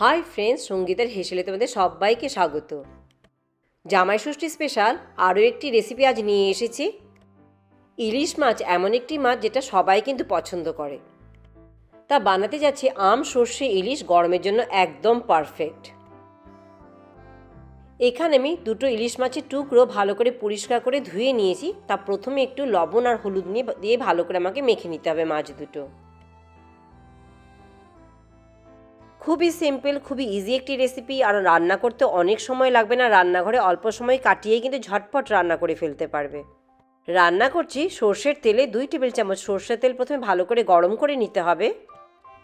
Hi friends সঙ্গীতের হেসেলে তোমাদের সবাইকে স্বাগত। জামাই ষষ্ঠী স্পেশাল আরও একটি রেসিপি আজ নিয়ে এসেছি। ইলিশ মাছ এমন একটি মাছ যেটা সবাই কিন্তু পছন্দ করে। তা বানাতে যাচ্ছি আম, সর্ষে, ইলিশ গরমের জন্য একদম পারফেক্ট এখানে আমি দুটো ইলিশ মাছের টুকরো ভালো করে পরিষ্কার করে ধুয়ে নিয়েছি। তা প্রথমে একটু লবণ আর হলুদ নিয়ে দিয়ে ভালো করে আমাকে মেখে নিতে হবে মাছ দুটো। খুবই সিম্পল, খুবই ইজি একটি রেসিপি আর রান্না করতে অনেক সময় লাগবে না। রান্নাঘরে অল্প সময় কাটিয়েই কিন্তু ঝটপট রান্না করে ফেলতে পারবে। রান্না করছি সর্ষের তেলে দুই টেবিল চামচ সর্ষের তেল প্রথমে ভালো করে গরম করে নিতে হবে।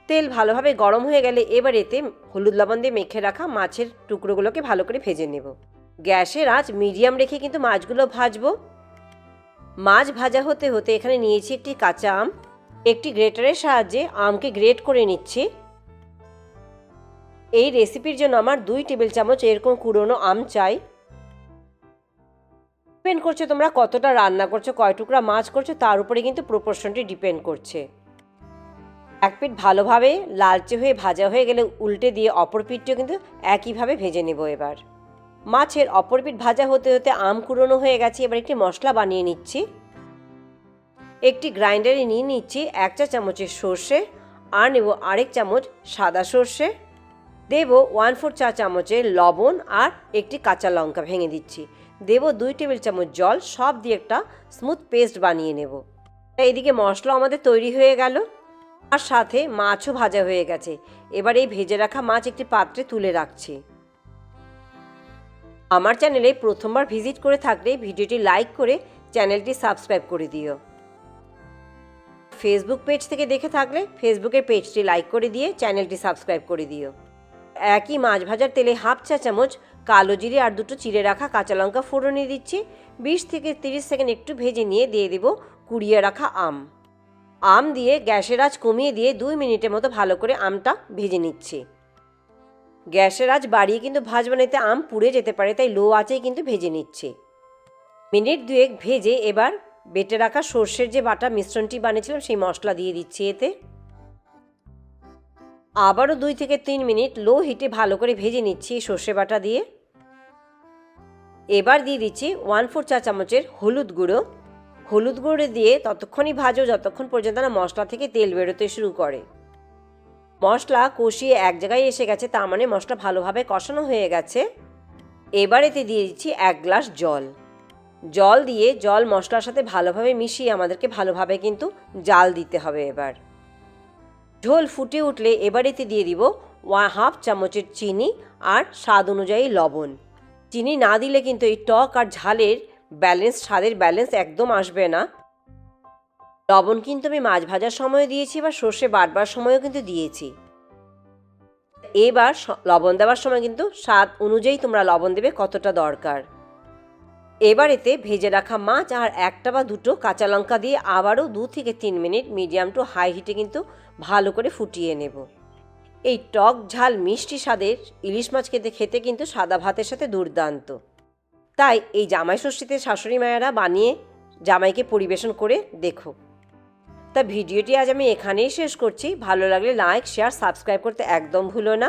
তেল ভালোভাবে গরম হয়ে গেলে এবার এতে হলুদ লবণ দিয়ে মেখে রাখা মাছের টুকরোগুলোকে ভালো করে ভেজে নেব। গ্যাসের আঁচ মিডিয়াম রেখে কিন্তু মাছগুলো ভাজবো। মাছ ভাজা হতে হতে এখানে নিয়েছি একটি কাঁচা আম। একটি গ্রেটারের সাহায্যে আমকে গ্রেট করে নিচ্ছি। এই রেসিপির জন্য আমার দুই টেবিল চামচ এরকম কুড়োনো আম চাই। ডিপেন্ড করছে তোমরা কতটা রান্না করছ, কয় টুকরা মাছ করছ, তার উপরে কিন্তু প্রপোর্শনটি ডিপেন্ড করছে। এক পিঠ ভালোভাবে লালচে হয়ে ভাজা হয়ে গেলে উল্টে দিয়ে অপর পিঠটিও কিন্তু একইভাবে ভেজে নেব এবার। মাছের অপর পিঠ ভাজা হতে হতে আম কুড়োনো হয়ে গেছে, এবার একটি মশলা বানিয়ে নিচ্ছি। একটি গ্রাইন্ডারে নিয়ে নিচ্ছি এক চা চামচের সর্ষে, আর নেব আরেক চামচ সাদা সর্ষে। দেব ওয়ান ফোর চা চামচের লবণ আর একটি কাঁচা লঙ্কা ভেঙে দিচ্ছি। দেব দুই টেবিল চামচ জল, সব দিয়ে একটা স্মুথ পেস্ট বানিয়ে নেব। এইদিকে মশলা আমাদের তৈরি হয়ে গেল। আর সাথে মাছও ভাজা হয়ে গেছে। এবার এই ভেজে রাখা মাছ একটি পাত্রে তুলে রাখছি। আমার চ্যানেলে প্রথমবার ভিজিট করে থাকলে ভিডিওটি লাইক করে চ্যানেলটি সাবস্ক্রাইব করে দিও। ফেসবুক পেজ থেকে দেখে থাকলে ফেসবুকের পেজটি লাইক করে দিয়ে চ্যানেলটি সাবস্ক্রাইব করে দিও। একই মাছ ভাজার তেলে হাফ চা চামচ কালো জিরে আর দুটো চিড়ে রাখা কাঁচা লঙ্কা ফোড়নে দিচ্ছি। বিশ থেকে তিরিশ সেকেন্ড একটু ভেজে নিয়ে দিয়ে দেব কুড়িয়ে রাখা আম। আম দিয়ে গ্যাসের আঁচ কমিয়ে দিয়ে দুই মিনিটের মতো ভালো করে আমটা ভেজে নিচ্ছি। গ্যাসের আঁচ বাড়িয়ে কিন্তু ভাজ বানাইতে আম পুড়ে যেতে পারে, তাই লো আঁচেই কিন্তু ভেজে নিচ্ছে। মিনিট দুয়েক ভেজে এবার বেটে রাখা সর্ষের যে বাটা মিশ্রণটি বানিয়েছিলাম, সেই মশলা দিয়ে দিচ্ছি এতে। আবারও দুই থেকে তিন মিনিট লো হিটে ভালো করে ভেজে নিচ্ছি সর্ষে বাটা দিয়ে। এবার দিয়ে দিচ্ছি ওয়ান ফোর চা চামচের হলুদ গুঁড়ো। হলুদ গুঁড়ো দিয়ে ততক্ষণই ভাজো, যতক্ষণ পর্যন্ত না মশলা থেকে তেল বেরোতে শুরু করে। মশলা কষিয়ে এক জায়গায় এসে গেছে, তার মানে মশলা ভালোভাবে কষানো হয়ে গেছে। এবার এতে দিয়ে দিচ্ছি এক গ্লাস জল। জল দিয়ে জল মশলার সাথে ভালোভাবে মিশিয়ে আমাদেরকে ভালোভাবে কিন্তু জাল দিতে হবে এবার। ঝোল ফুটে উঠলে এবার এতে দিয়ে দিব ওয়ান হাফ চামচের চিনি আর স্বাদ অনুযায়ী লবণ। চিনি না দিলে কিন্তু এই টক আর ঝালের ব্যালেন্স স্বাদের ব্যালেন্স একদম আসবে না। লবণ কিন্তু আমি মাছ ভাজার সময় দিয়েছি বা সর্ষে বাটবার সময়ও কিন্তু দিয়েছি। এবার লবণ দেওয়ার সময় কিন্তু স্বাদ অনুযায়ী তোমরা লবণ দেবে কতটা দরকার। এবার এতে ভেজে রাখা মাছ আর একটা বা দুটো কাঁচা লঙ্কা দিয়ে আবারও দু থেকে তিন মিনিট মিডিয়াম টু হাই হিটে কিন্তু ভালো করে ফুটিয়ে নেব। এই টক ঝাল মিষ্টি স্বাদের ইলিশ মাছ খেতে খেতে কিন্তু সাদা ভাতের সাথে দুর্দান্ত। তাই এই জামাই ষষ্ঠীতে শাশুড়ি মায়েরা বানিয়ে জামাইকে পরিবেশন করে দেখো। তা ভিডিওটি আজ আমি এখানেই শেষ করছি। ভালো লাগলে লাইক, শেয়ার, সাবস্ক্রাইব করতে একদম ভুলো না।